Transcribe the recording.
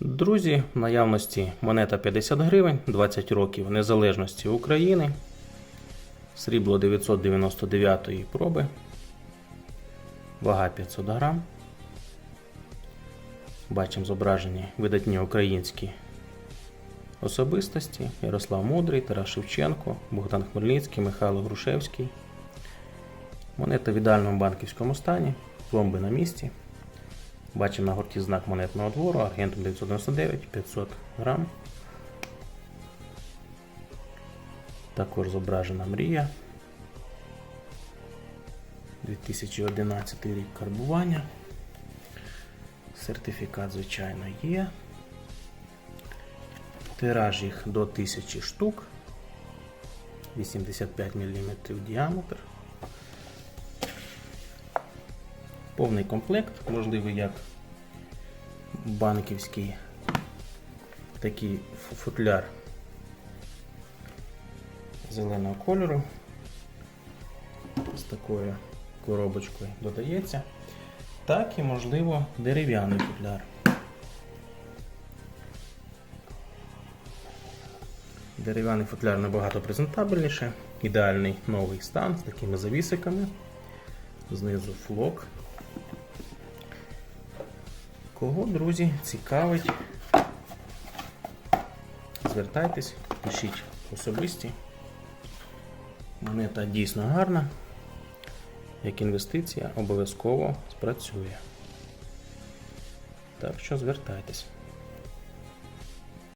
Друзі, в наявності монета 50 гривень, 20 років незалежності України, срібло 999 проби, вага 500 грам. Бачимо зображені видатні українські особистості Ярослав Мудрий, Тарас Шевченко, Богдан Хмельницький, Михайло Грушевський. Монета в ідеальному банківському стані, пломби на місці. Бачимо на гурті знак монетного двору, аргентум 999, 500 грам. Також зображена мрія. 2011 рік карбування. Сертифікат, звичайно, є. Тираж їх до 1000 штук. 85 мм діаметр. Повний комплект, можливий як банківський такий футляр зеленого кольору. З такою коробочкою додається. Так і, можливо, дерев'яний футляр. Дерев'яний футляр набагато презентабельніше. Ідеальний новий стан з такими завісиками. Знизу флок. Кого, друзі, цікавить, звертайтесь, пишіть особисті. Монета дійсно гарна. Як інвестиція обов'язково спрацює. Так що звертайтесь.